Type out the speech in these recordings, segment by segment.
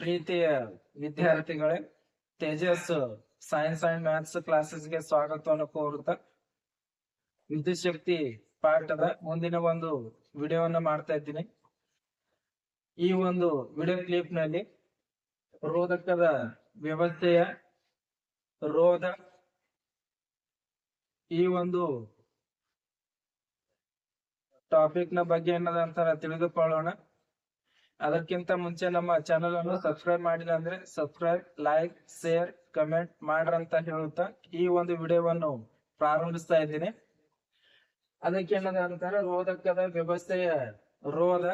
ಪ್ರೀತಿಯ ವಿದ್ಯಾರ್ಥಿಗಳೇ, Tejas science and maths ಕ್ಲಾಸಸ್ಗೆ ಸ್ವಾಗತವನ್ನು ಕೋರುತ್ತಾ ವಿದ್ಯುತ್ ಶಕ್ತಿ ಪಾಠದ ಮುಂದಿನ ಒಂದು ವಿಡಿಯೋವನ್ನು ಮಾಡ್ತಾ ಇದ್ದೀನಿ. ಈ ಒಂದು ವಿಡಿಯೋ ಕ್ಲಿಪ್ನಲ್ಲಿ ರೋಧಕದ ವ್ಯವಸ್ಥೆಯ ರೋಧ, ಈ ಒಂದು ಟಾಪಿಕ್ನ ಬಗ್ಗೆ ಏನದಂತ ತಿಳಿದುಕೊಳ್ಳೋಣ. ಅದಕ್ಕಿಂತ ಮುಂಚೆ ನಮ್ಮ ಚಾನೆಲ್ ಅನ್ನು ಸಬ್ಸ್ಕ್ರೈಬ್ ಮಾಡಿಲ್ಲ ಅಂದ್ರೆ ಸಬ್ಸ್ಕ್ರೈಬ್ ಲೈಕ್ ಶೇರ್ ಕಮೆಂಟ್ ಮಾಡ್ರಂತ ಹೇಳುತ್ತಾ ಈ ಒಂದು ವಿಡಿಯೋವನ್ನು ಪ್ರಾರಂಭಿಸ್ತಾ ಇದ್ದೀನಿ. ಅದಕ್ಕೆ ಏನದ ಅಂತಾರೆ, ರೋಧಕದ ವ್ಯವಸ್ಥೆಯ ರೋಧ.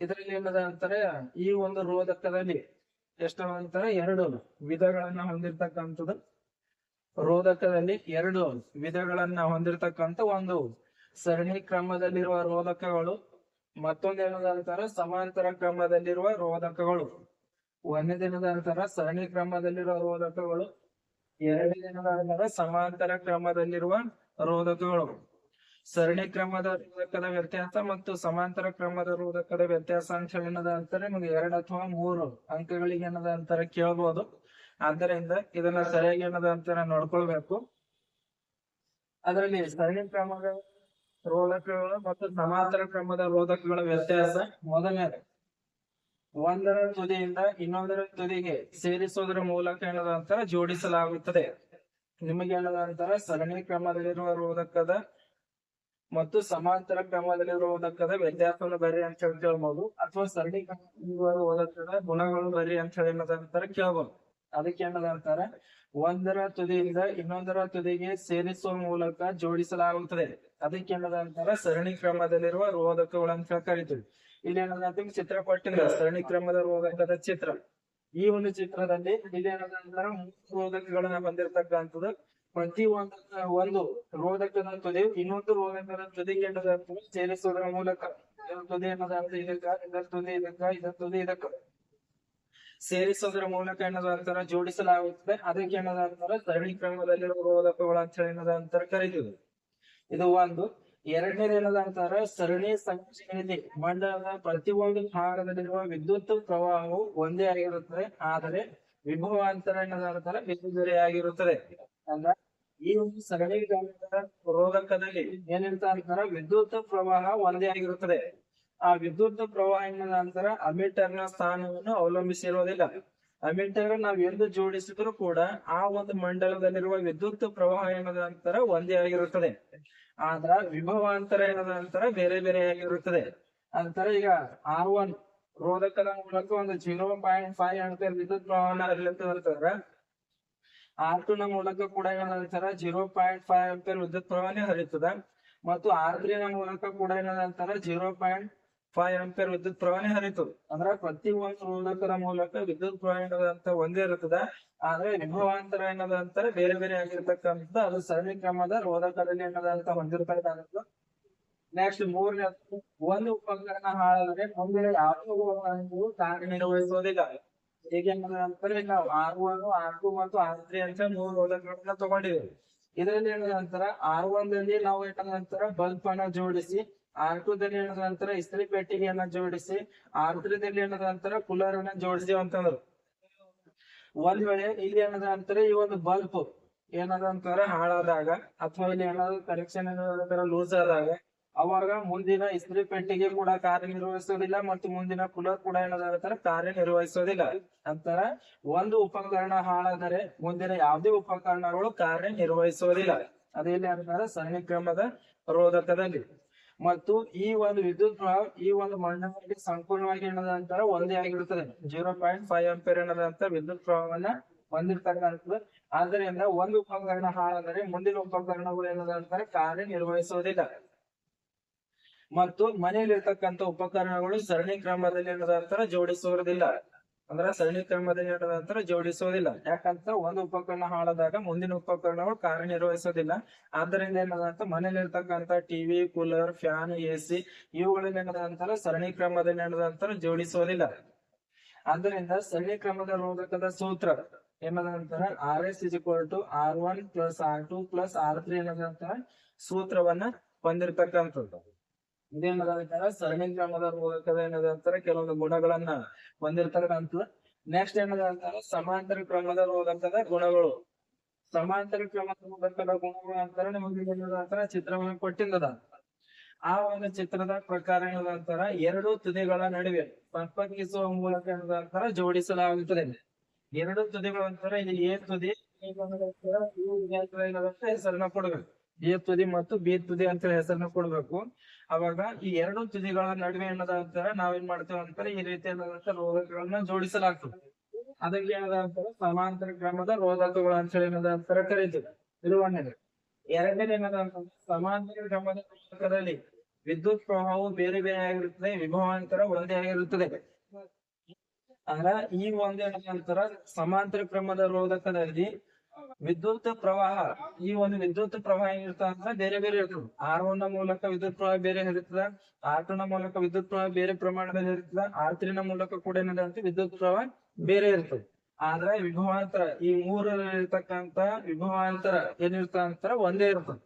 ಇದರಲ್ಲಿ ಏನದ ಅಂತಾರೆ, ಈ ಒಂದು ರೋಧಕದಲ್ಲಿ ಎಷ್ಟು ಅಂತಾರೆ, ಎರಡು ವಿಧಗಳನ್ನ ಹೊಂದಿರತಕ್ಕಂಥದ್ದು. ರೋಧಕದಲ್ಲಿ ಎರಡು ವಿಧಗಳನ್ನ ಹೊಂದಿರತಕ್ಕಂಥ ಒಂದು ಸರಣಿ ಕ್ರಮದಲ್ಲಿರುವ ರೋಧಕಗಳು ಮತ್ತೊಂದು ಏನದ ಅಂತಾರ? ಸಮಾಂತರ ಕ್ರಮದಲ್ಲಿರುವ ರೋಧಕಗಳು. ಒಂದನೇ ದಿನದ ಅಂತಾರ? ಸರಣಿ ಕ್ರಮದಲ್ಲಿರುವ ರೋಧಕಗಳು. ಎರಡನೇ ದಿನದ ಅಂತಾರ? ಸಮಾಂತರ ಕ್ರಮದಲ್ಲಿರುವ ರೋಧಕಗಳು. ಸರಣಿ ಕ್ರಮದ ರೋಧಕದ ವ್ಯತ್ಯಾಸ ಮತ್ತು ಸಮಾಂತರ ಕ್ರಮದ ರೋಧಕದ ವ್ಯತ್ಯಾಸ ಅಂತ ಹೇಳಿ ಏನದ ಅಂತಾರೆ? ನಿಮ್ಗೆ ಎರಡು ಅಥವಾ ಮೂರು ಅಂಕಗಳಿಗೆ ಏನದ ಅಂತಾರ ಕೇಳ್ಬೋದು. ಆದ್ದರಿಂದ ಇದನ್ನ ಸರಿಯಾಗಿ ಏನದ ಅಂತಾರ ನೋಡ್ಕೊಳ್ಬೇಕು. ಅದರಲ್ಲಿ ಸರಣಿ ಕ್ರಮದ ರೋಧಕಗಳು ಮತ್ತು ಸಮಾಂತರ ಕ್ರಮದ ರೋಧಕಗಳ ವ್ಯತ್ಯಾಸ. ಮೊದಲನೇದು, ಒಂದರ ತುದಿಯಿಂದ ಇನ್ನೊಂದರ ತುದಿಗೆ ಸೇರಿಸುವುದರ ಮೂಲಕ ಏನದಂತರ ಜೋಡಿಸಲಾಗುತ್ತದೆ. ನಿಮಗೆ ಏನದಂತರ ಸರಣಿ ಕ್ರಮದಲ್ಲಿರುವ ರೋಧಕದ ಮತ್ತು ಸಮಾಂತರ ಕ್ರಮದಲ್ಲಿರುವ ರೋಧಕದ ವ್ಯತ್ಯಾಸವನ್ನು ಬರಿ ಅಂತ ಹೇಳಿ ಕೇಳ್ಬೋದು. ಅಥವಾ ಸರಣಿ ಕ್ರಮದ ಗುಣಗಳು ಬರಿ ಅಂತ ಹೇಳಿ ಏನದ ಅಂತಾರ ಕೇಳ್ಬೋದು. ಅದಕ್ಕೆ ಏನದಂತರ ಒಂದರ ತುದಿಯಿಂದ ಇನ್ನೊಂದರ ತುದಿಗೆ ಸೇರಿಸುವ ಮೂಲಕ ಜೋಡಿಸಲಾಗುತ್ತದೆ. ಅದಕ್ಕೆ ಅಂತಾರ, ಸರಣಿ ಕ್ರಮದಲ್ಲಿರುವ ರೋಧಕಗಳು ಅಂತ ಕರಿತೀವಿ ಇಲ್ಲಿ ಚಿತ್ರ ಕೊಟ್ಟಿಲ್ಲ ಸರಣಿ ಕ್ರಮದ ರೋಧಕದ ಚಿತ್ರ. ಈ ಒಂದು ಚಿತ್ರದಲ್ಲಿ ಇಲ್ಲಿ ಏನದ ಅಂತಾರ, ಮೂರು ರೋಧಕಗಳನ್ನ ಹೊಂದಿರತಕ್ಕಂಥದ್ದು ಪ್ರತಿ ಒಂದು ಒಂದು ರೋಧಕದ ತುದಿ, ಇನ್ನೊಂದು ರೋಧಕದ ತುದಿಗೆ ಸೇರಿಸುವುದರ ಮೂಲಕ. ತುದಿ ಏನದ ಅಂತ ಇದಕ್ಕ, ಇದರ ತುದಿ ಇದಕ್ಕ, ಇದರ ತುದಿ ಇದಕ್ಕ. ಸೇರಿಸೋದ್ರ ಮೂಲಕ ಏನದ ಅಂತಾರ, ಜೋಡಿಸಲಾಗುತ್ತದೆ. ಅದಕ್ಕೆ ಏನದ ಅಂತಾರ, ಸರಣಿ ಕ್ರಮದಲ್ಲಿರುವ ರೋಧಕಗಳು ಅಂತ ಹೇಳಿ ಏನದ ಅಂತಾರ ಕರಿತೀವಿ. ಇದು ಒಂದು. ಎರಡನೇದು ಏನದ ಅಂತಾರ ಸರಣಿ ಸಂಯೋಜನೆಯಲ್ಲಿ ಮಂಡಲದ ಪ್ರತಿಯೊಂದು ಭಾಗದಲ್ಲಿರುವ ವಿದ್ಯುತ್ ಪ್ರವಾಹವು ಒಂದೇ ಆಗಿರುತ್ತದೆ. ಆದರೆ ವಿಭವಾಂತರ ಏನದ ಅಂತಾರ ಬೇರೆ ಅಂದ್ರ ಈ ಒಂದು ಸರಣಿ ರೋಧಕದಲ್ಲಿ ಏನಿರ್ತ ಅಂತಾರ ವಿದ್ಯುತ್ ಪ್ರವಾಹ ಒಂದೇ ಆಗಿರುತ್ತದೆ. ಆ ವಿದ್ಯುತ್ ಪ್ರವಾಹ ಏನದ ಅಂತಾರ ಅಮೀಟರ್ನ ಸ್ಥಾನವನ್ನು ಅವಲಂಬಿಸಿರುವುದಿಲ್ಲ ಅಮೀಟರ್ ನಾವ್ ಎಂದು ಜೋಡಿಸಿದ್ರು ಕೂಡ ಆ ಒಂದು ಮಂಡಲದಲ್ಲಿರುವ ವಿದ್ಯುತ್ ಪ್ರವಾಹ ಏನದ ಅಂತಾರ ಒಂದೇ ಆಗಿರುತ್ತದೆ. ಆದ್ರ ಏನದ ಅಂತಾರ ಬೇರೆ ಬೇರೆ ಆಗಿರುತ್ತದೆ. ಅಂತರ ಈಗ ಆರ್ ಒನ್ ರೋಧಕದ ಮೂಲಕ ಒಂದು ಜೀರೋ ಪಾಯಿಂಟ್ ಫೈವ್ ಆಂಪಿಯರ್ ವಿದ್ಯುತ್ ಪ್ರವಾಹನ ಹರಿಯುತ್ತಂತಂದ್ರ ಆರ್ ಟು ನ ಮೂಲಕ ಕೂಡ ಏನಂತಾರ ಜೀರೋ ಪಾಯಿಂಟ್ ಫೈವ್ ಆಂಪಿಯರ್ ವಿದ್ಯುತ್ ಪ್ರವಾಹನೇ ಹರಿಯುತ್ತದೆ ಮತ್ತು ಆರ್ ತ್ರೀ ನ ಮೂಲಕ ಕೂಡ ಏನಂತಾರ ಜೀರೋ ಪಾಯಿಂಟ್ ಫೈವ್ ಆಂಪಿಯರ್ ವಿದ್ಯುತ್ ಪ್ರವಾಹ ಹರಿತು. ಅಂದ್ರ ಪ್ರತಿ ಒಂದು ರೋಧಕರ ಮೂಲಕ ವಿದ್ಯುತ್ ಪ್ರವಾಹ ಒಂದೇ ಇರುತ್ತದೆ. ಆದ್ರೆ ವಿಭವಾಂತರ ಏನದ ಅಂತಾರೆ ಬೇರೆ ಬೇರೆ ಆಗಿರ್ತಕ್ಕಂಥ ಅದು ಸರಣಿ ಕ್ರಮದ ರೋಧಕದಲ್ಲಿ ಏನದ ಅಂತ ಹೊಂದಿರ್ತಕ್ಕಂಥದ್ದು. ನೆಕ್ಸ್ಟ್ ಮೂರನೇ, ಒಂದು ಉಪಕರಣ ಹಾಳಾದ್ರೆ ಮುಂದೆ ಯಾವುದು ಕಾರ್ಯನಿರ್ವಹಿಸುವುದಿಲ್ಲ ಹೇಗೆ ಅಂತಾರೆ ನಾವು ಆರ್ ಒನ್, ಆರ್ ಟು ಮತ್ತು ಆರ್ ತ್ರೀ ಅಂತ ಮೂರು ರೋಧಕಗಳನ್ನ ತಗೊಂಡಿದ್ದೇವೆ. ಇದರಲ್ಲಿ ಏನದ ಅಂತಾರ ಆರ್ ಒನ್ನಲ್ಲಿ ನಾವು ಏನದ ನಂತರ ಬಲ್ಬ್ ಅನ್ನ ಜೋಡಿಸಿ ಆರ್ ಟು ದಲ್ಲಿ ಏನದ ಅಂತಾರ ಇಸ್ತ್ರಿ ಪೆಟ್ಟಿಗೆಯನ್ನ ಜೋಡಿಸಿ ಆರ್ ತ್ರೀ ದಲ್ಲಿ ಏನದ ನಂತರ ಕೂಲರ್ ಅನ್ನ ಜೋಡಿಸಿ ಅಂತಂದ್ರು. ಒಂದ್ ವೇಳೆ ಇಲ್ಲಿ ಏನದ ಅಂತಾರ ಈ ಒಂದು ಬಲ್ಪ್ ಏನದ ಅಂತಾರ ಹಾಳಾದಾಗ ಅಥವಾ ಇಲ್ಲಿ ಏನಾದ್ರು ಕನೆಕ್ಷನ್ ಏನಾದ್ರು ಲೂಸ್ ಆದಾಗ ಅವಾಗ ಮುಂದಿನ ಇಸ್ತ್ರಿ ಪೆಟ್ಟಿಗೆ ಕೂಡ ಕಾರ್ಯನಿರ್ವಹಿಸೋದಿಲ್ಲ ಮತ್ತು ಮುಂದಿನ ಕೂಲರ್ ಕೂಡ ಏನದ ಅಂತಾರ ಕಾರ್ಯನಿರ್ವಹಿಸೋದಿಲ್ಲ. ಅಂತಾರ ಒಂದು ಉಪಕರಣ ಹಾಳಾದರೆ ಮುಂದಿನ ಯಾವುದೇ ಉಪಕರಣಗಳು ಕಾರ್ಯನಿರ್ವಹಿಸೋದಿಲ್ಲ. ಇಲ್ಲಿ ಅಂತಾರ ಸರಣಿ ಕ್ರಮದ ರೋಧಕದಲ್ಲಿ. ಮತ್ತು ಈ ಒಂದು ವಿದ್ಯುತ್ ಪ್ರವಾಹ ಈ ಒಂದು ಮಂಡಲಕ್ಕೆ ಸಂಪೂರ್ಣವಾಗಿ ಏನದ ಅಂತಾರ ಒಂದೇ ಆಗಿರುತ್ತದೆ. ಜೀರೋ ಪಾಯಿಂಟ್ ಫೈವ್ ಎಂಪೇರ್ ಏನದಂತ ವಿದ್ಯುತ್ ಪ್ರವಾಹವನ್ನ ಹೊಂದಿರ್ತಕ್ಕಂಥದ್ದು ಆದ್ದರಿಂದ ಒಂದು ಉಪಕರಣ ಹಾಳಾದರೆ ಮುಂದಿನ ಉಪಕರಣಗಳು ಏನದ ಅಂತಾರೆ ಕಾರ್ಯನಿರ್ವಹಿಸುವುದಿಲ್ಲ. ಮತ್ತು ಮನೆಯಲ್ಲಿ ಇರ್ತಕ್ಕಂಥ ಉಪಕರಣಗಳು ಸರಣಿ ಕ್ರಮದಲ್ಲಿ ಏನದ ಅಂತಾರ ಜೋಡಿಸುವುದಿಲ್ಲ. ಅಂದ್ರ ಸರಣಿ ಕ್ರಮದಲ್ಲಿ ಏನದ ಅಂತಾರ ಜೋಡಿಸುವುದಿಲ್ಲ ಯಾಕಂತ ಒಂದು ಉಪಕರಣ ಹಾಳಾದಾಗ ಮುಂದಿನ ಉಪಕರಣಗಳು ಕಾರ್ಯನಿರ್ವಹಿಸೋದಿಲ್ಲ. ಆದ್ದರಿಂದ ಏನದ ಅಂತ ಮನೇಲಿ ಇರ್ತಕ್ಕಂಥ ಟಿವಿ ಕೂಲರ್ ಫ್ಯಾನ್ ಎಸಿ ಇವುಗಳನ್ನ ಇವುಗಳಲ್ಲಿ ಏನದ ಅಂತಾರ ಸರಣಿ ಕ್ರಮದಲ್ಲಿ ಏನದ ಜೋಡಿಸೋದಿಲ್ಲ. ಆದ್ದರಿಂದ ಸರಣಿ ಕ್ರಮದ ರೋಧಕದ ಸೂತ್ರ ಏನದ ಅಂತಾರ R S is equal to R one plus R two plus R three ಏನದ ಅಂತಾರ ಸೂತ್ರವನ್ನ ಹೊಂದಿರತಕ್ಕಂಥದ್ದು. ಇದೇನದ ಸರಣಿ ಕ್ರಮದ ರೋಧಕದ ಏನದ ಅಂತಾರ ಕೆಲವೊಂದು ಗುಣಗಳನ್ನ ಹೊಂದಿರ್ತಕ್ಕಂಥ ನೆಕ್ಸ್ಟ್ ಏನದ ಅಂತಾರ ಸಮಾಂತರ ಕ್ರಮದ ರೋಧಕದ ಗುಣಗಳು ಸಮಾಂತರ ಕ್ರಮದ ಗುಣಗಳ ಗುಣಗಳು ಅಂತಾರ ನಿಮಗೆ ಏನದ ಚಿತ್ರವನ್ನು ಕೊಟ್ಟಿದ್ದದ ಆ ಒಂದು ಚಿತ್ರದ ಪ್ರಕಾರ ಏನದ ಅಂತಾರ ಎರಡು ತುದಿಗಳ ನಡುವೆ ಸಂಪರ್ಕಿಸುವ ಮೂಲಕ ಏನದ ಅಂತಾರ ಜೋಡಿಸಲಾಗುತ್ತದೆ ಎರಡು ತುದಿಗಳು ಅಂತಾರ ಇಲ್ಲಿ ಎ ತುದಿ ಹೆಸರನ್ನ ಕೊಡ್ಬೇಕು ಎ ತುದಿ ಮತ್ತು ಬಿ ತುದಿ ಅಂತ ಹೆಸರನ್ನ ಕೊಡ್ಬೇಕು. ಅವಾಗ ಈ ಎರಡು ತುದಿಗಳ ನಡುವೆ ಏನದ ಅಂತಾರ ನಾವೇನ್ ಮಾಡ್ತೇವೆ ಅಂತಾರೆ, ಈ ರೀತಿಯಾದಂತ ರೋಧಕಗಳನ್ನ ಜೋಡಿಸಲಾಗ್ತದೆ. ಅದಕ್ಕೆ ಏನದ ಅಂತಾರ ಸಮಾಂತರ ಕ್ರಮದ ರೋಧಕಗಳು ಅಂತ ಹೇಳಿ ಏನದ ಅಂತಾರ ಕರೀತೀವಿ. ಇದು ಎರಡನೇ ಎರಡನೇದು ಏನದ ಅಂತಂದ್ರೆ ಸಮಾಂತರ ಕ್ರಮದ ರೋಧಕದಲ್ಲಿ ವಿದ್ಯುತ್ ಪ್ರವಾಹವು ಬೇರೆ ಬೇರೆ ಆಗಿರುತ್ತದೆ, ವಿಭವಾಂತರ ಒಂದೇ ಆಗಿರುತ್ತದೆ. ಅಂದ್ರ ಈ ಒಂದೇ ಅಂತರ ಸಮಾಂತರ ಕ್ರಮದ ರೋಧಕದಲ್ಲಿ ವಿದ್ಯುತ್ ಪ್ರವಾಹ, ಈ ಒಂದು ವಿದ್ಯುತ್ ಪ್ರವಾಹ ಏನಿರ್ತದ ಬೇರೆ ಬೇರೆ ಇರ್ತದ. ಆರ್ ಒನ್ನ ಮೂಲಕ ವಿದ್ಯುತ್ ಪ್ರವಾಹ ಬೇರೆ ಇರ್ತದ ಆರ್ ಟು ನ ಮೂಲಕ ವಿದ್ಯುತ್ ಪ್ರವಾಹ ಬೇರೆ ಪ್ರಮಾಣದಲ್ಲಿ ಇರ್ತದ ಆರ್ ತ್ರೀ ನ ಮೂಲಕ ಕೂಡ ಏನದ ವಿದ್ಯುತ್ ಪ್ರವಾಹ ಬೇರೆ ಇರ್ತದೆ. ಆದ್ರೆ ವಿಭವಾಂತರ, ಈ ಮೂರಲ್ಲಿರ್ತಕ್ಕಂತ ವಿಭವಾಂತರ ಏನಿರ್ತದ ಅಂತಾರ ಒಂದೇ ಇರ್ತದ.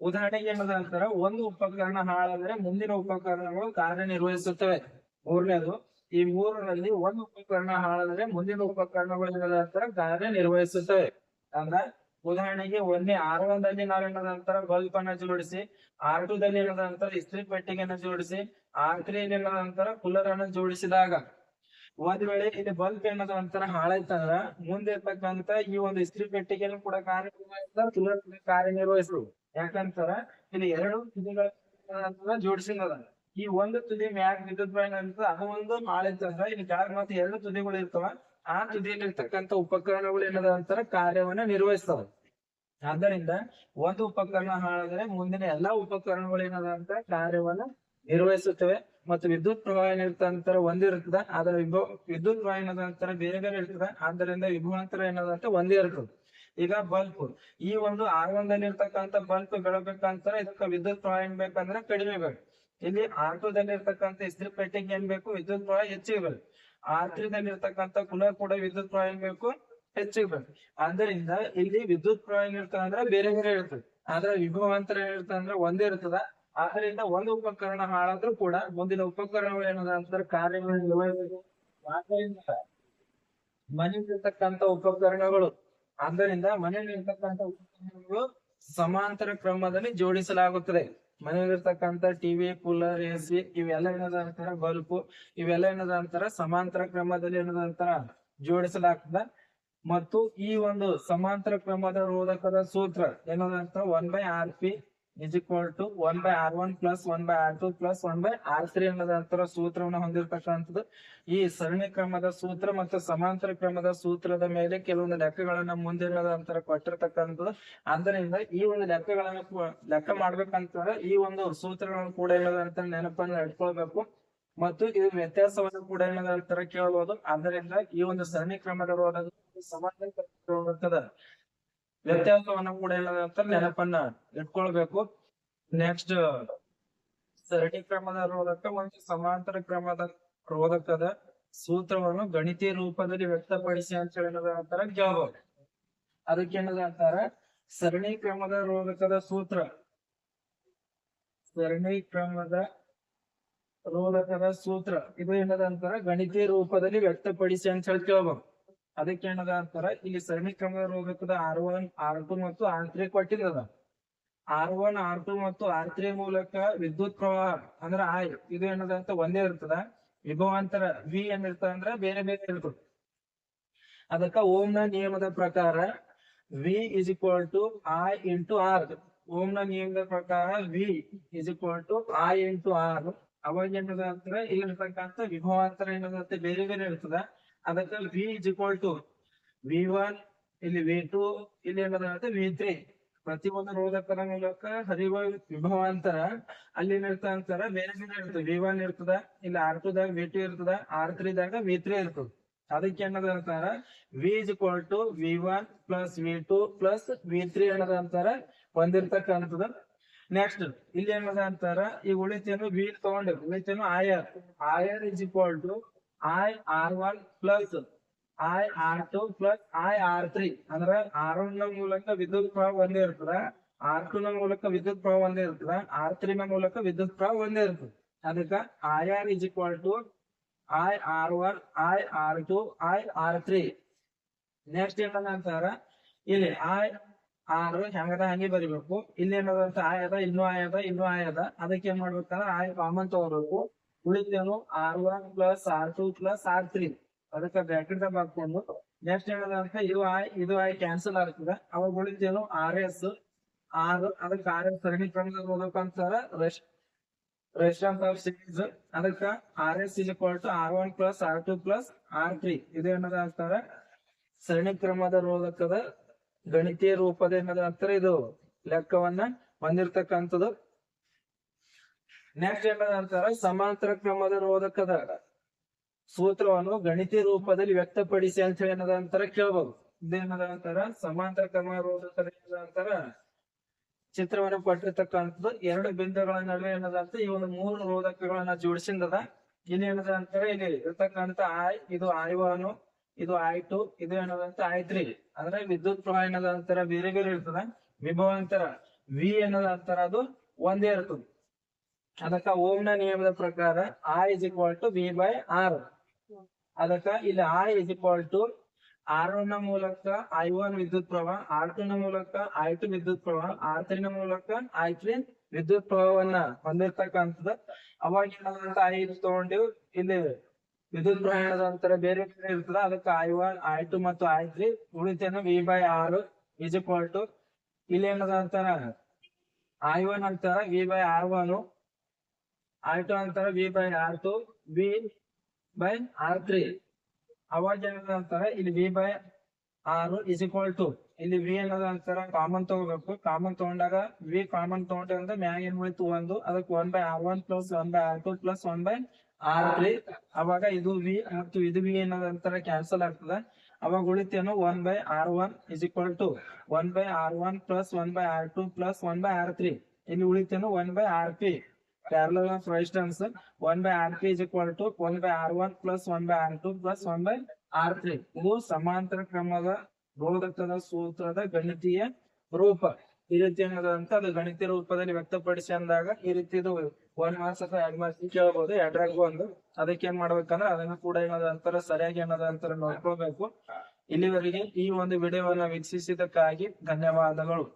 ಉದಾಹರಣೆಗೆ ಏನದ ಅಂತಾರ? ಒಂದು ಉಪಕರಣ ಹಾಳಾದ್ರೆ ಮುಂದಿನ ಉಪಕರಣಗಳು ಕಾರ್ಯನಿರ್ವಹಿಸುತ್ತವೆ. ಮೂರನೇದು ಈ ಮೂರರಲ್ಲಿ ಒಂದು ಉಪಕರಣ ಹಾಳಾದ್ರೆ ಮುಂದಿನ ಉಪಕರಣಗಳು ಏನದ ಅಂತಾರ ಕಾರ್ಯನಿರ್ವಹಿಸುತ್ತವೆ. ಅಂದ್ರ ಉದಾಹರಣೆಗೆ ಒಂದೇ ಆರ್ ಒನ್ ದಲ್ಲಿ ನಾವೇನದ ಅಂತಾರ ಬಲ್ಬ್ ಅನ್ನ ಜೋಡಿಸಿ, ಆರ್ ಟು ದಲ್ಲಿ ಏನದ ಅಂತಾರ ಇಸ್ತ್ರಿ ಪೆಟ್ಟಿಗೆಯನ್ನ ಜೋಡಿಸಿ, ಆರ್ ತ್ರೀ ಏನದ ಅಂತಾರ ಕೂಲರ್ ಅನ್ನ ಜೋಡಿಸಿದಾಗ. ಒಂದ್ ವೇಳೆ ಇಲ್ಲಿ ಬಲ್ಬ್ ಏನದ ಅಂತಾರ ಹಾಳಾಯ್ತಂದ್ರ ಮುಂದೆ ಇರ್ತಕ್ಕಂತ ಈ ಒಂದು ಇಸ್ತ್ರಿ ಪೆಟ್ಟಿಗೆಯನ್ನು ಕೂಡ ಕಾರ್ಯನಿರ್ವಹಿಸ್ತಾ ಕೂಲರ್ ಕಾರ್ಯನಿರ್ವಹಿಸಲು ಯಾಕಂತಾರ ಇಲ್ಲಿ ಎರಡು ಜೋಡಿಸಿದ ಈ ಒಂದು ತುದಿ ಮ್ಯಾಗ್ ವಿದ್ಯುತ್ ಪ್ರಯಾಣ ಅಂತ ಅದು ಒಂದು ಹಾಳೈತಂದ್ರ ಇಲ್ಲಿ ಕೆಳಗ್ ಮತ್ತೆ ಎರಡು ತುದಿಗಳು ಇರ್ತಾವ. ಆ ತುದಿಯಲ್ಲಿ ಇರ್ತಕ್ಕಂತ ಉಪಕರಣಗಳು ಏನದ ಅಂತಾರ ಕಾರ್ಯವನ್ನ ನಿರ್ವಹಿಸ್ತಾವ. ಆದ್ದರಿಂದ ಒಂದು ಉಪಕರಣ ಹಾಳಾದ್ರೆ ಮುಂದಿನ ಎಲ್ಲಾ ಉಪಕರಣಗಳು ಏನದ ಅಂತ ಕಾರ್ಯವನ್ನ ನಿರ್ವಹಿಸುತ್ತವೆ. ಮತ್ತು ವಿದ್ಯುತ್ ಪ್ರವಾಹ ಏನಿರ್ತಂತರ ಒಂದಿರುತ್ತದ. ಅದರ ವಿಭವ ವಿದ್ಯುತ್ ಪ್ರವಾಹ ಏನದ ಅಂತಾರ ಬೇರೆ ಬೇರೆ ಇರ್ತದ. ಆದ್ದರಿಂದ ವಿಭವಾಂತರ ಏನದ ಅಂತ ಒಂದೇ ಇರ್ತದೆ. ಈಗ ಬಲ್ಬ್ ಈ ಒಂದು ಆರ್ ಒನ್ ದಲ್ಲಿ ಇರ್ತಕ್ಕಂತ ಬಲ್ಬ್ ಬೆಳಬೇಕಂತಾರ ಇದಕ್ಕ ವಿದ್ಯುತ್ ಪ್ರವಾಹ ಏನ್ ಬೇಕಂದ್ರೆ ಕಡಿಮೆ ಬೇಕು. ಇಲ್ಲಿ ಆರ್ ಇರ್ತಕ್ಕಂಥ ಇಸ್ತ್ರಿ ಪೆಟ್ಟಿಗೆ ಏನ್ ಬೇಕು? ವಿದ್ಯುತ್ ಪ್ರವಾಹ ಹೆಚ್ಚಿಗೆ ಬರುತ್ತೆ ತ್ರೀ ದಲ್ಲಿ ಇರ್ತಕ್ಕಂತ ಕೂಲರ್ ಕೂಡ ವಿದ್ಯುತ್ ಪ್ರವಾಹ ಏನ್ ಬೇಕು? ಹೆಚ್ಚಿಗೆ ಬರುತ್ತೆ ಆದ್ದರಿಂದ ಇಲ್ಲಿ ವಿದ್ಯುತ್ ಪ್ರವಾಹ ಏನ್ ಅಂದ್ರೆ ಬೇರೆ ಬೇರೆ ಇರ್ತದೆ ಆದ್ರೆ ವಿಭವ ಅಂತರ ಅಂದ್ರೆ ಒಂದೇ ಇರ್ತದ. ಆದ್ರಿಂದ ಒಂದು ಉಪಕರಣ ಹಾಳಾದ್ರೂ ಕೂಡ ಮುಂದಿನ ಉಪಕರಣಗಳು ಏನದ ಅಂತಾರೆ ಕಾರ್ಯಗಳನ್ನು ನಿರ್ವಹಿಸಬೇಕು. ಆದ್ದರಿಂದ ಮನೆಯಲ್ಲಿರ್ತಕ್ಕಂತ ಉಪಕರಣಗಳು. ಆದ್ದರಿಂದ ಮನೆಯಲ್ಲಿರ್ತಕ್ಕಂತ ಉಪಕರಣಗಳು ಸಮಾಂತರ ಕ್ರಮದಲ್ಲಿ ಜೋಡಿಸಲಾಗುತ್ತದೆ. ಮನೆಯಲ್ಲಿರ್ತಕ್ಕಂತ ಟಿವಿ ಕೂಲರ್ ಎ ಸಿ ಇವೆಲ್ಲ ಏನದ ಅಂತಾರ? ಬಲ್ಬ್. ಇವೆಲ್ಲ ಏನದ ಅಂತಾರ? ಸಮಾಂತರ ಕ್ರಮದಲ್ಲಿ ಏನದ ಅಂತಾರ? ಜೋಡಿಸಲಾಗ್ತದ. ಮತ್ತು ಈ ಒಂದು ಸಮಾಂತರ ಕ್ರಮದ ರೋಧಕದ ಸೂತ್ರ ಏನದ ಅಂತ? One by R P is equal to one by R one plus one by R two plus one by R three ಅನ್ನೋದ ಅಂತರ ಸೂತ್ರವನ್ನು ಹೊಂದಿರತಕ್ಕಂಥದ್ದು. ಈ ಸರಣಿ ಕ್ರಮದ ಸೂತ್ರ ಮತ್ತು ಸಮಾಂತರ ಕ್ರಮದ ಸೂತ್ರದ ಮೇಲೆ ಕೆಲವೊಂದು ಲೆಕ್ಕಗಳನ್ನ ಮುಂದಿರದ ಅಂತರ ಕೊಟ್ಟಿರ್ತಕ್ಕಂಥದ್ದು. ಆದ್ದರಿಂದ ಈ ಒಂದು ಲೆಕ್ಕಗಳನ್ನ ಲೆಕ್ಕ ಮಾಡ್ಬೇಕಂತಂದ್ರೆ ಈ ಒಂದು ಸೂತ್ರಗಳನ್ನು ಕೂಡ ಏನದಂತ ನೆನಪನ್ನ ಇಟ್ಕೊಳ್ಬೇಕು. ಮತ್ತು ಇದು ವ್ಯತ್ಯಾಸವನ್ನು ಕೂಡ ಏನದಂತರ ಕೇಳಬಹುದು ಆದ್ದರಿಂದ ಈ ಒಂದು ಸರಣಿ ಕ್ರಮದ ಸಮಾಂತರ ವ್ಯತ್ಯಾಸವನ್ನು ಕೂಡ ಏನದಂತ ನೆನಪನ್ನ ಇಟ್ಕೊಳ್ಬೇಕು. ನೆಕ್ಸ್ಟ್ ಸರಣಿ ಕ್ರಮದ ರೋಧಕ ಮತ್ತು ಸಮಾಂತರ ಕ್ರಮದ ರೋಧಕದ ಸೂತ್ರವನ್ನು ಗಣಿತೀಯ ರೂಪದಲ್ಲಿ ವ್ಯಕ್ತಪಡಿಸಿ ಅಂತ ಹೇಳಿ ಅಂತಾರ ಕೇಳ್ಬೋದು. ಅದಕ್ಕೆ ಏನದ ಅಂತಾರ? ಸರಣಿ ಕ್ರಮದ ರೋಧಕದ ಸೂತ್ರ. ಸರಣಿ ಕ್ರಮದ ರೋಧಕದ ಸೂತ್ರ. ಇದು ಏನದ ಅಂತಾರ? ಗಣಿತೀಯ ರೂಪದಲ್ಲಿ ವ್ಯಕ್ತಪಡಿಸಿ ಅಂತ ಹೇಳಿ ಕೇಳ್ಬೋದು. ಅದಕ್ಕೆ ಏನದ ಅಂತಾರ ಇಲ್ಲಿ ಸರಣಿ ಕ್ರಮದ ರೋಧಕದ ಆರ್ ಒನ್ ಆರ್ ಟು ಮತ್ತು ಆರ್ ತ್ರೀ ಕೊಟ್ಟಿದ್ದದ ಆರ್ ಒನ್ ಆರ್ ಟು ಮತ್ತು ಆರ್ ತ್ರೀ ಮೂಲಕ ವಿದ್ಯುತ್ ಪ್ರವಾಹ, ಅಂದ್ರ ಆಯ್ ಇದು ಏನದ ಅಂತ ಒಂದೇ ಇರ್ತದ. ವಿಭವಾಂತರ ವಿ ಏನಿರ್ತದ ಅಂದ್ರ ಬೇರೆ ಬೇರೆ ಇರ್ತದೆ. ಅದಕ್ಕ ಓಂನ ನಿಯಮದ ಪ್ರಕಾರ V is equal to I into R ಓಂನ ನಿಯಮದ ಪ್ರಕಾರ V is equal to I into R ಅವಾಗ ಏನದ ಅಂತಾರ ಇಲ್ಲಿರ್ತಕ್ಕಂಥ ವಿಭವಾಂತರ ಏನದ ಅಂತ ಬೇರೆ ಬೇರೆ ಇರ್ತದ. ಅದಕ್ಕ V is equal to V one ಇಲ್ಲಿ ವಿ ಟು ಇಲ್ಲಿ ಏನಾದ್ರೆ ವಿ ತ್ರೀ ಪ್ರತಿ ಒಂದು ರೋಧಕದ ಹರಿವ ವಿಭವ ವಿಭವಾಂತರ ಅಲ್ಲಿ ಏನಿರ್ತ ಅಂತಾರ. ಬೇರೆ ಬೇರೆ ಇರ್ತದೆ ವಿ ಒನ್ ಇರ್ತದ. ಇಲ್ಲಿ ಆರ್ ಟು ದಾಗ ವಿ ಟು ಇರ್ತದ. ಆರ್ ತ್ರೀ ದಾಗ ವಿ ತ್ರೀ ಇರ್ತದ. ಅದಕ್ಕೆ ಏನದ ಅಂತಾರ? V is equal to V one plus V two plus V three ಏನದ ಅಂತಾರ? ಹೊಂದಿರ್ತಕ್ಕಂಥದ್ದು ನೆಕ್ಸ್ಟ್ ಇಲ್ಲಿ ಏನದ ಅಂತಾರ? ಈ ಉಳಿತೇನು ವಿ ತಗೊಂಡಿರ್ ಉಳಿತೇನು I R I R is equal to I R one plus I R two plus I R three ಅಂದ್ರ ಆರ್ ಒನ್ನ ಮೂಲಕ ವಿದ್ಯುತ್ ಪ್ರವಾಹ ಒಂದೇ ಇರ್ತದ. ಆರ್ ಟು ನ ಮೂಲಕ ವಿದ್ಯುತ್ ಪ್ರವಾಹ ಒಂದೇ ಇರ್ತದ. ಆರ್ ತ್ರೀ ನ ಮೂಲಕ ವಿದ್ಯುತ್ ಪ್ರವಾಹ ಒಂದೇ ಇರ್ತದೆ. ಅದಕ್ಕ I R is equal to I R one I R two I R three next ಏನದ ಅಂತಾರ? ಇಲ್ಲಿ ಐ ಆರ್ ಹೆಂಗದ ಹಂಗೆ ಬರಿಬೇಕು. ಇಲ್ಲಿ ಏನದ ಅಂತ ಆಯ್ ಅದ, ಇನ್ನೂ ಆಯ್ ಅದ, ಇನ್ನೂ ಆಯ್ ಅದ. ಅದಕ್ಕೆ ಏನ್ ಮಾಡ್ಬೇಕಂದ್ರ ಆಯ್ ಕಾಮನ್ ತಗೋಬೇಕು. ಉಳಿದೇನು R one plus R two plus R three ಅದಕ್ಕ ಬ್ರಾಕೆಟ್ ದಾಗ ಹಾಕೊಂಡು ನೆಕ್ಸ್ಟ್ ಏನದಂತ ಇದು ಆಯ್ ಇದು ಆಯ್ ಕ್ಯಾನ್ಸಲ್ ಆಗ್ತದ. ಅವಾಗ ಉಳಿತೇನು ಆರ್ ಎಸ್ ಆರ್ ಅದಕ್ಕ ಆರ್ ಎಸ್ ಸರಣಿ ಕ್ರಮದಾಗ ಓದಬೇಕಂತಾರ ರೆಸ್ಟ್ ರೆಸ್ಟಾರೆಂಟ್ ಆಫ್ ಸೀರೀಸ್ ಅದಕ್ಕ R S is equal to R one plus R two plus R three ಇದು ಏನದ ಅಂತಾರ? ಸರಣಿ ಕ್ರಮದ ರೋಧಕದ ಗಣಿತೀಯ ರೂಪದ ಏನದ ಅಂತಾರ ಇದು? ಲೆಕ್ಕವನ್ನ ಹೊಂದಿರತಕ್ಕಂಥದ್ದು. ನೆಕ್ಸ್ಟ್ ಏನದ ಅಂತಾರ? ಸಮಾಂತರ ಕ್ರಮದ ರೋಧಕದ ಸೂತ್ರವನ್ನು ಗಣಿತ ರೂಪದಲ್ಲಿ ವ್ಯಕ್ತಪಡಿಸಿ ಅಂತ ಹೇಳಿ ಏನದ ಅಂತಾರ ಕೇಳಬಹುದು ಇದೇನದ ಅಂತಾರ? ಸಮಾಂತರ ಕ್ರಮ ರೋಧಕದ ಏನದ ಅಂತಾರ? ಚಿತ್ರವನ್ನು ಕೊಟ್ಟಿರ್ತಕ್ಕಂಥದ್ದು ಎರಡು ಬಿಂದುಗಳ ನಡುವೆ ಏನದ ಅಂತ ಈ ಒಂದು ಮೂರು ರೋಧಕಗಳನ್ನ ಜೋಡಿಸಿಂದದ. ಇಲ್ಲಿ ಏನದ ಅಂತಾರೆ? ಇಲ್ಲಿ ಇರ್ತಕ್ಕಂಥ ಆಯ್ ಇದು ಐ ಒನ್ ಇದು ಐ ಟು ಇದು ಏನದಂತ ಐ ತ್ರೀ ಅಂದ್ರೆ ವಿದ್ಯುತ್ ಪ್ರವಾಹ ಏನದ ಅಂತಾರ? ಬೇರೆ ಬೇರೆ ಇರ್ತದ. ವಿಭವ ಅಂತಾರ ವಿ ಏನದ ಅಂತಾರ? ಅದು ಒಂದೇ ಇರ್ತದೆ. ಅದಕ್ಕ ಓಮ್ನ ನಿಯಮದ ಪ್ರಕಾರ R is equal to V by R ಅದಕ್ಕ ಇಲ್ಲಿ ಆರ್ ಇಸ್ ಇಕ್ವಲ್ ಟು ಆರ್ನ ಮೂಲಕ ಐ ಒನ್ ವಿದ್ಯುತ್ ಪ್ರವಾಹ ಆರ್ ಟು ನ ಮೂಲಕ ಐ ಟು ವಿದ್ಯುತ್ ಪ್ರವಾಹ ಆರ್ ತ್ರೀ ನ ಮೂಲಕ ಐ ತ್ರೀ ವಿದ್ಯುತ್ ಪ್ರವಾಹವನ್ನ ಹೊಂದಿರ್ತಕ್ಕಂಥದ್ದು. ಅವಾಗ ಐ ತಗೊಂಡಿವ್? ಇಲ್ಲಿ ವಿದ್ಯುತ್ ಪ್ರಯಾಣದ ಅಂತರ ಬೇರೆ ಬೇರೆ ಇರ್ತದ. ಅದಕ್ಕೆ ಐ ಒನ್ ಐ ಟು ಮತ್ತು I three ಉಳಿತೇನು V by R is equal to ಇಲ್ಲಿ ಏನದ ಅಂತಾರ ಐ ಒನ್ ಅಂತಾರ V by R one I two ಅಂತಾರ V by R two V by R three ಅವಾಗ ಏನದ ಅಂತಾರ ಇಲ್ಲಿ V by R is equal to ಇಲ್ಲಿ ವಿ ಏನದ ಅಂತಾರ ಕಾಮನ್ ತಗೋಬೇಕು ಕಾಮನ್ ತಗೊಂಡಾಗ ವಿ ಕಾಮನ್ ತಗೊಂಡ್ರೆ ಮ್ಯಾಗ ಏನ್ ಉಳಿತು ಒಂದು ಅದಕ್ಕೆ one by R one plus one by R two plus one by R three ಅವಾಗ ಇದು ವಿ ಮತ್ತು ಇದು ವಿ ಏನದ ಅಂತಾರ ಕ್ಯಾನ್ಸಲ್ ಆಗ್ತದ ಅವಾಗ ಉಳಿತೇನು one by R one is equal to one by R one plus one by R two plus one by R three ಇಲ್ಲಿ ಉಳಿತೇನು one by R P parallel of resistance 1 by rp is equal to 1 by r1 plus 1 by r2 plus 1 by r3 ಇದು ಸಮಾಂತರ ಕ್ರಮದ ರೋಧಕದ ಸೂತ್ರದ ಗಣಿತೀಯ ರೂಪ. ಈ ರೀತಿ ಏನದ ಅಂತ ಅದು ಗಣಿತೀಯ ರೂಪದಲ್ಲಿ ವ್ಯಕ್ತಪಡಿಸಿ ಅಂದಾಗ ಈ ರೀತಿ ಇದು ಒನ್ ಮಾರ್ಕ್ಸ್ ಅಥವಾ ಎರಡ್ ಮಾರ್ಕ್ಸ್ ಕೇಳಬಹುದು ಎರಡ್ರಾಗ ಒಂದು. ಅದಕ್ಕೆ ಏನ್ ಮಾಡ್ಬೇಕಂದ್ರೆ ಅದನ್ನ ಕೂಡ ಏನದ ಅಂತಾರ ಸರಿಯಾಗಿ ಏನದ ಅಂತಾರ ನೋಡ್ಕೋಬೇಕು. ಇಲ್ಲಿವರೆಗೆ ಈ ಒಂದು ವಿಡಿಯೋವನ್ನ ವೀಕ್ಷಿಸಿದಕ್ಕಾಗಿ ಧನ್ಯವಾದಗಳು.